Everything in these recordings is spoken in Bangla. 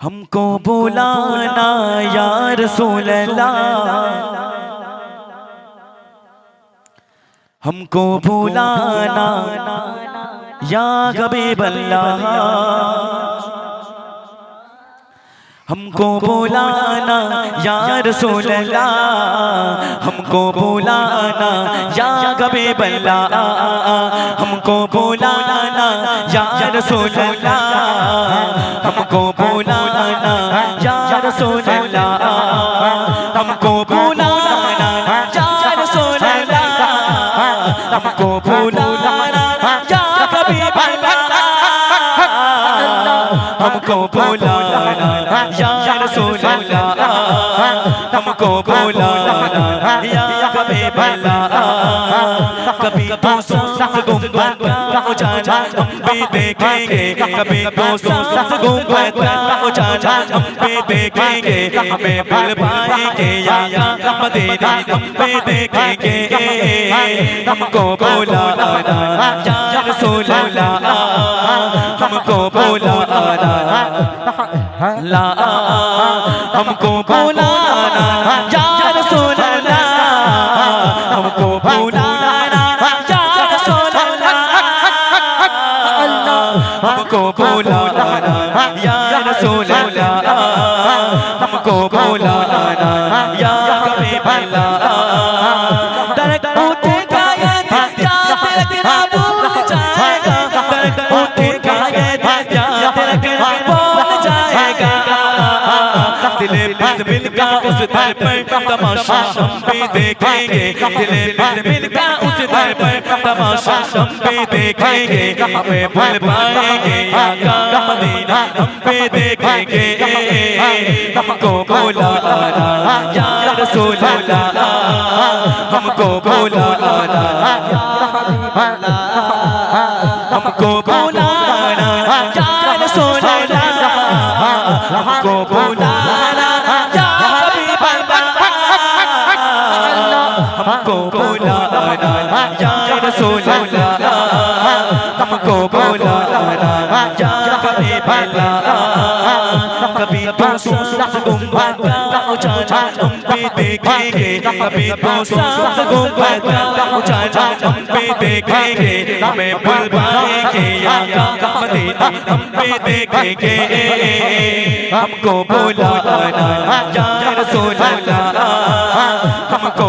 हमको बुलाना यार सोलला। हमको बुलाना या गबे बल्ला। हमको बुलाना या रसूल अल्लाह हमको बुलाना या हबीब अल्लाह हमको बुलाना या रसूल अल्लाह हमको बुलाना या रसूल अल्लाह हमको हमको बुलाना या रसूल अल्लाह हमको बुलाना या हबीब अल्लाह कभी तो सांस गुंबद का उजाला हम भी देखेंगे कभी तो सांस गुंबद का उजाला हम भी देखेंगे हमें भूल पाएंगे या या मदीना हम भी देखेंगे हमको बुलाना या रसूल अल्लाह हमको बुलाना ला हमको बुलाना या रसूल अल्लाह हमको बुलाना या रसूल अल्लाह हमको बुलाना या रसूल अल्लाह हमको बुलाना दिले बिस्मिल का उस दर पर तमाशा हम भी देखेंगे दिले बिस्मिल का उस दर पर तमाशा हम भी देखेंगे हमें भूल पाएंगे या का मदीना हम भी देखेंगे हमको बुलाना या रसूल अल्लाह हमको बुलाना हमको बुलाना या रसूल अल्लाह हमको बुलाना रसूल अल्लाह हमको बुलाना या हबीब अल्लाह कभी तो सांस गुंबद का उजाला हम भी देखेंगे कभी तो सांस गुंबद का उजाला हम भी देखेंगे हमें भूल पाएंगे या का मदीना हम भी देखेंगे हमको बुलाना या रसूल अल्लाह हमको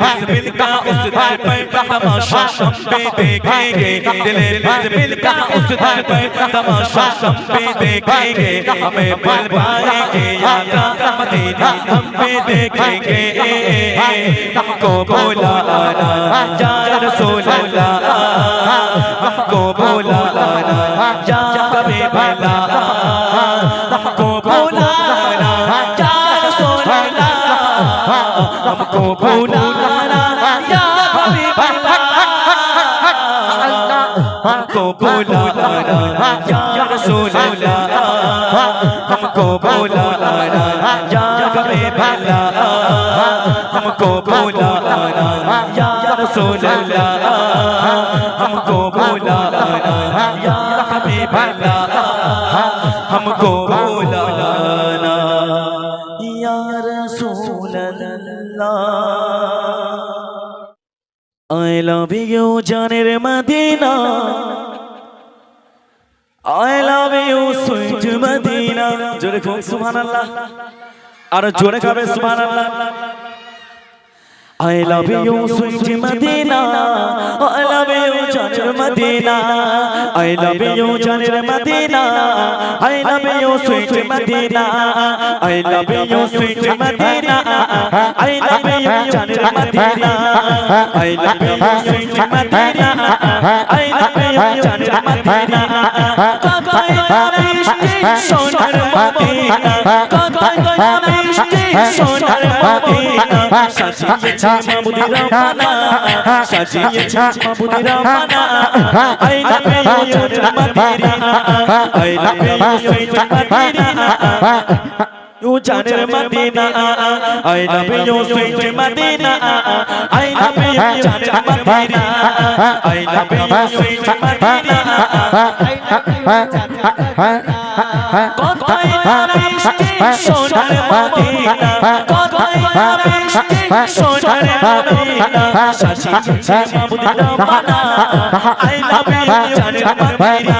दिले बिस्मिल का उस दर पर तमाशा हम भी देखेंगे दिले बिस्मिल का उस दर पर तमाशा हम भी देखेंगे हमें भूल पाएंगे या का मदीना हम भी देखेंगे हमको बुलाना या रसूल अल्लाह हमको बुलाना अल्लाह हमको बुलाना या हबीब अल्लाह हमको बुलाना या रसूल अल्लाह हमको बुलाना या हबीब अल्लाह हमको बुलाना या रसूल अल्लाह हमको बुलाना I love you جانر Medina I love you sweet Medina জোরে খুব সুবহানাল্লাহ আর জোরে I love you sweet Medina I love you জানের মদিনা I love you জানের Medina I love you sweet Medina I love you sweet Medina I love you জানের Medina I love you sweet Medina I love you জানের মদিনা কতই মিষ্টি সোনার মদিনা কতই মিষ্টি সোনার মদিনা সাজিয়েছে মাবুদের রানা সাজিয়েছে মাবুদের রানা আই লাভ ইউ জানের Medina I love you sweet Medina You. জানের Medina I love you sweet Medina I love you জানের Medina I love you sweet রানা I love you জানের মদিনা মদিনা সোনার মদিনা সোনার মদিনা ঝপড়ে না চোখের পলনার ঝপড়ে না সাজিয়েছে বাবুর রানা আই লাভ ইউ মদিনা জানের Medina,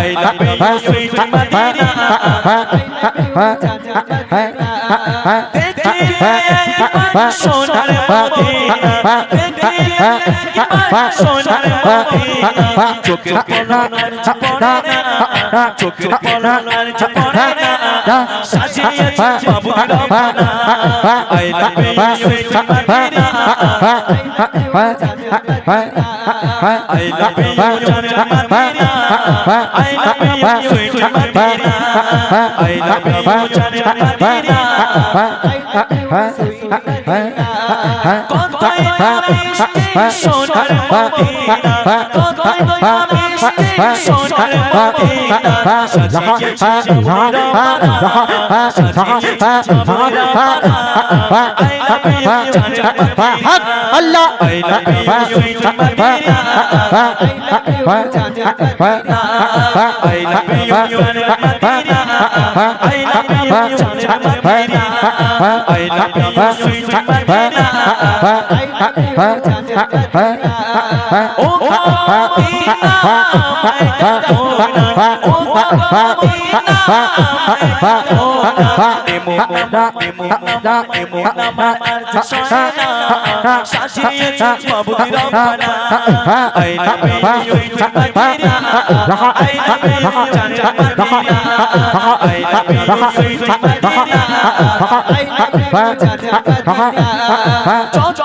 I love you sweet Medina, I love you জানের মদিনা। কতই মিষ্টি সোনার সোনার ইউ জানের Medina Allah I Oh. Oh, শিপা সোনার মদিনা যত Rana I love you, sweet Madina. cho cho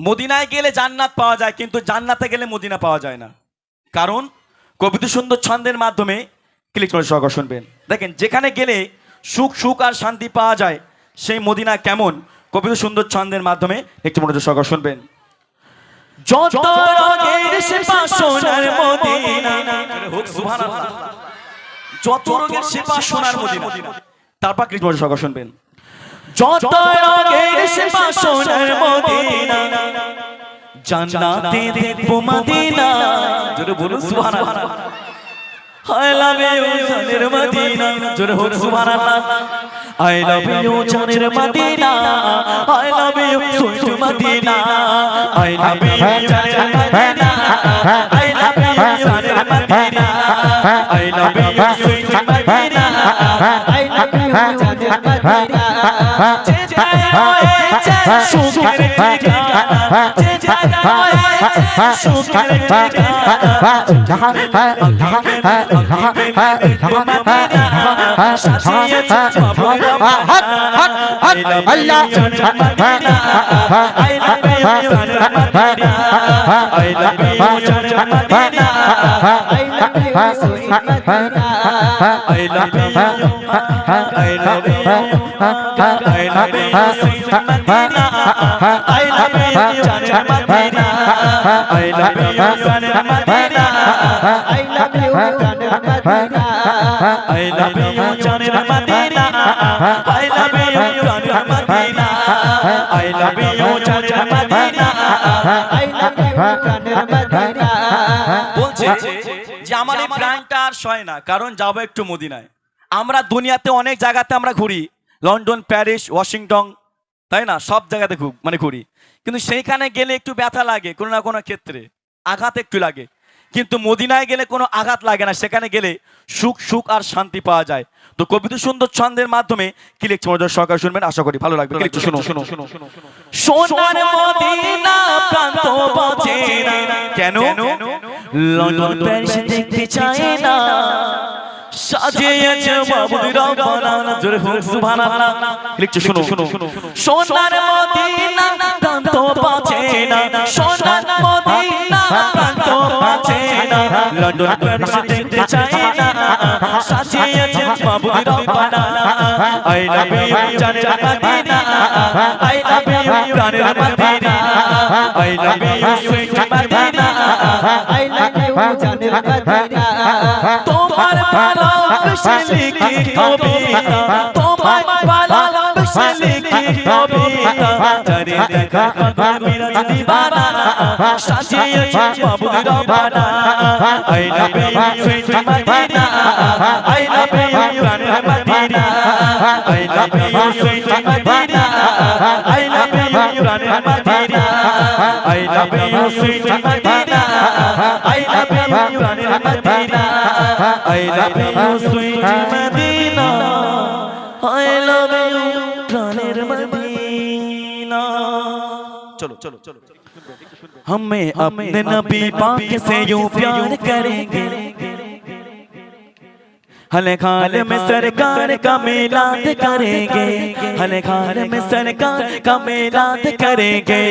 মদিনায় গেলে জান্নাত পাওয়া যায়, কিন্তু জান্নাতে গেলে মদিনা পাওয়া যায় না। কারণ, কবিতা সুন্দর ছন্দের মাধ্যমে ক্লিক করে সহকার শুনবেন। দেখেন, যেখানে গেলে সুখ সুখ আর শান্তি পাওয়া যায়, সেই মদিনা কেমন? কবিতা সুন্দর ছন্দের মাধ্যমে একটু মনোযোগ সহকার শুনবেন। যত তারপর করে সহকার শুনবেন। যত রঙের সেপা সোনার মদিনা জান্নাতে দেখব মদিনা জোরে বলুন সুবহানাল্লাহ I love you জানের মদিনা জোরে হোক সুবহানাল্লাহ I love you জানের Medina I love you sweet Medina I love you জানের মদিনা I love you জানের Medina I love you sweet Medina I love you জানের মদিনা যে জায়গা রয়েছে সুখের ঠিকানা যে জায়গা রয়েছে সুখের ঠিকানা I love you, Johnny Madina. I love you, Johnny Madina. I love you, Johnny Madina. বলছে যে আমার এই প্রাণটা আর সয় না কারণ যাব একটু মদিনায় আমরা দুনিয়াতে অনেক জায়গাতে আমরা ঘুরি লন্ডন প্যারিস ওয়াশিংটন তাই না? সব জায়গাতে মানে ঘুরি। কিন্তু সেইখানে গেলে একটু ব্যথা লাগে কোনো না কোনো ক্ষেত্রে। আঘাত একটু লাগে। কিন্তু মদিনায় গেলে কোনো আঘাত লাগে না। সেখানে গেলে সুখ সুখ আর শান্তি পাওয়া যায়। তো কবিতা সুন্দর ছন্দের মাধ্যমে কি লিখছে মনোযোগ সহকারে শুনবেন? আশা করি ভালো লাগবে। শুনো শুনো সোনার মদিনা প্রান্ত বাঁচে কেন? লন্ডন প্যারিস দেখতে চায় না। সাজিয়েছে মাবুদ রব্বানা জোরে হোক সুবহানাল্লাহ। লিখছে শুনো সোনার মদিনা প্রান্ত বাঁচে না। সোনার মদিনা বাঁচে না। লন্ডন প্যারিস দেখতে চায় না। সাজিয়েছে রব্বানা আই লাভ ইউ জানের মদিনা। আই লাভ ইউ প্রাণের Medina. I love you sweet Medina. জানের মদিনা। তোমার ভালোবাসা লিখি কবিতা তোমার ভালোবাসা লিখি কবিতা জানে দেখা পাগল মিরাজ দিবানা সাজিয়েছে বাবুর রবানা I love you sweet Medina I love you প্রাণের Medina I love you sweet Medina I love you প্রাণের Medina I love you sweet Medina I love you sweet Medina I love you প্রাণের মদিনা चलो चलो चलो हमें अपने नबी पाक से यूं प्यार करेंगे हले खाल में सरकार का मिलाद करेंगे। हले खान में सरकार का मिलाद करेंगे।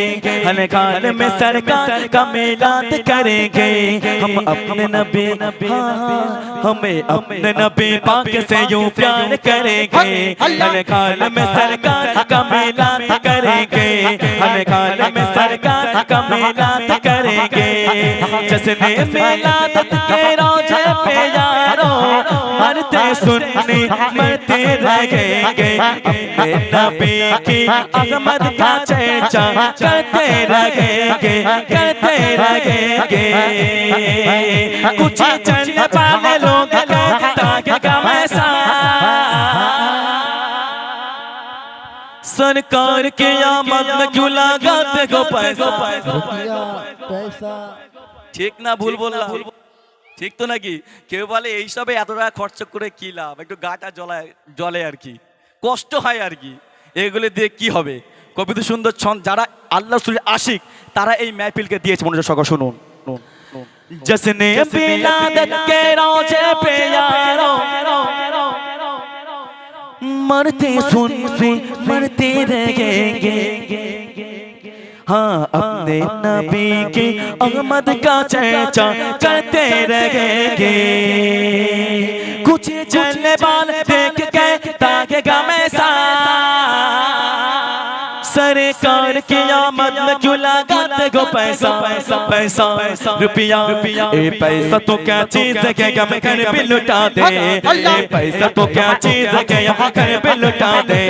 हले खाल में सरकार का मिलाद करेंगे। हम अपने नबी हमें अपने नबी पाक से यूँ प्यार करेंगे। हले खाल में सरकार का मिलाद करेंगे। हले खाल में सरकार का मिलाद करेंगे। जश्न मिलाद के रोज़े पे यारो पढ़ते सुनने मरते रह गए नबी की अजमत का चर्चा करते रह गए करते रह गए कुछ चल पाने लोग सरकार के आमद में क्यों लगाते गो पैसा ठीक ना भूल बोलना ঠিক তো নাকি কেউ বলে এইসবে এত টাকা খরচ করে কি লাভ একটু গাটা জ্বলায় জলে আর কি কষ্ট হয় আর কি এগুলো দিয়ে কি হবে কবিতা সুন্দর ছন্দ যারা আল্লাহ সুরের আশিক তারা এই মাহফিলকে দিয়েছে মনে সকল শুনুন জসনে বিলাদত কে রোজে पे यारो मरते सुनते मरते रहेंगे हाँ अपने नबी के अहमद का चर्चा करते रहेंगे। कुछ चलने वाले देख के ताकि गमेसा सरकार की आमद में क्यों लगाते go पैसा पैसा रुपया ए पैसा तो क्या चीज है कि हम घर पे लुटा दे ए पैसा तो क्या चीज है कि हम घर पे लुटा दे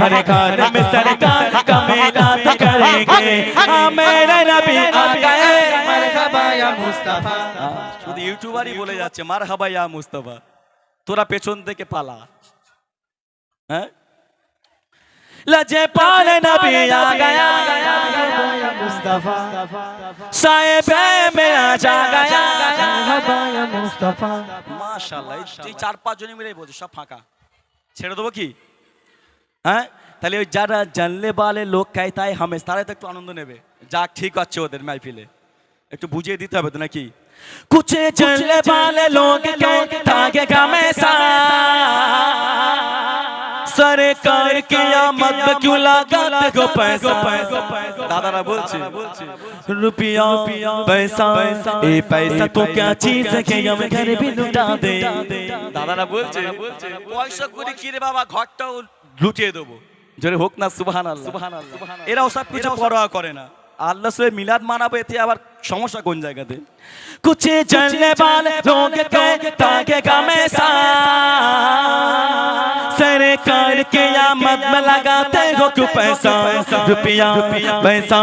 हर खान में सरकार का मेला करेंगे हाँ मेरे नबी आ गए মারহাবা ইয়া মুস্তাফা শুধু ইউটিউবারই বলে যাচ্ছে মার হাবা ইয়া মুস্তাফা তোরা পেছন থেকে পালা হ্যাঁ लजे पाल नबी आ गया মারহাবা ইয়া মুস্তাফা साहेब मेरा जा गया মারহাবা ইয়া মুস্তাফা মাশাআল্লাহ এই চার পাঁচ জনই মিলে বলছে সব ফাঁকা ছেড়ে দেবো কি হ্যাঁ তাহলে ওই যারা জানলে বালে লোক খায় তাই হামেশ তারাই তো একটু আনন্দ নেবে যাক ঠিক আছে ওদের মাইফিলে একটু বুঝিয়ে দিতে হবে তো নাকি কুছে জানলে বালে লোক খায় তাকে কামেসা কেয়ামত কিউ গো পয়সা। দাদারা বলছে রুপিয়া পয়সা পয়সা তো কে চিজ কে ভি লুটা দে। দাদারা বলছে পয়সা কুড়ি কি রে বাবা লুটিয়ে দেবো। জোরে হোক না সুবহানাল্লাহ। সুবহানাল্লাহ। এরা ওসব কিছু পরোয়া করে না। আল্লাহ সে মিলাদ মানাবো এতে আবার সমস্যা কোন জায়গাতে? কুচে বাল কে গামে সা सरकार के आमद में लगाते हो क्यों पैसा? रुपया, पैसा।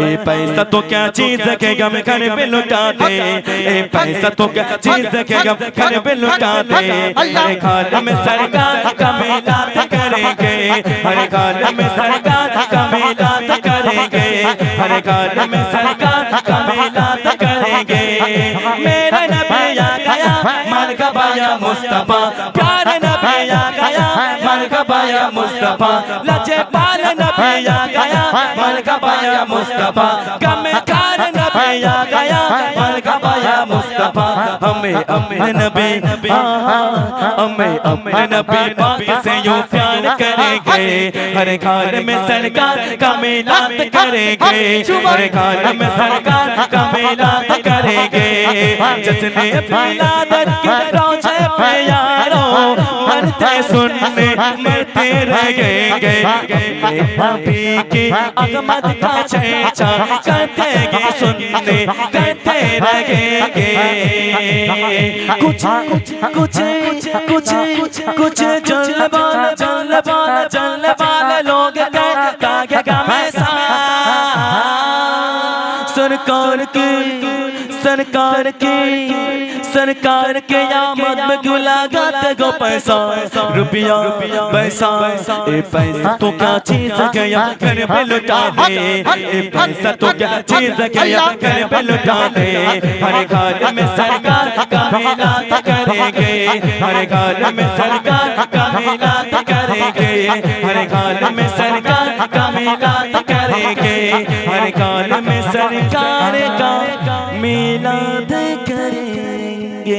ये पैसा तो क्या चीज़ कि गम घर में लुटा दे? ये पैसा तो क्या चीज़ कि गम घर में लुटा दे? हर खाल में सरकार का मिलाद करेंगे। हर खाल में सरकार का मिलाद करेंगे। हर खाल में सरकार का मिलाद करेंगे। मेरा नबी आ गया मरहबा या मुस्तफ़ा। प्यारे नबी आ मरहबा मुस्तफ़ा आ गया मरहबा या मुस्तफ़ा गया मुस्तफ़ा हमें अपने नबी हमें अपने नबी से यूँ करेंगे हर खान में सरकार का मिलाद करेंगे हर खान में सरकार का मिलाद करेंगे जश्न मिलादत के रोज़े मरते सुनने मरते रहेंगे नबी की अगमत का चर्चा करते गे सुनने करते रहेंगे कुछ कुछ कुछ कुछ चल बाल चल बाल चल बाल लोग कह का मैं सा सरकार के सरकार के सरकार के आमद में गुलागत गो पैसा। रुपया, पैसा, ए पैसा तो क्या चीज़ गया कर पे लुटा दे? ए पैसा तो क्या चीज़ गया कर पे लुटा दे? हर घर में सरकार का मिलाद करेंगे। हर घर में सरकार का मिलाद करेंगे। हर घर में सरकार का मिलाद करेंगे। हर घर में सरकार का करेंगे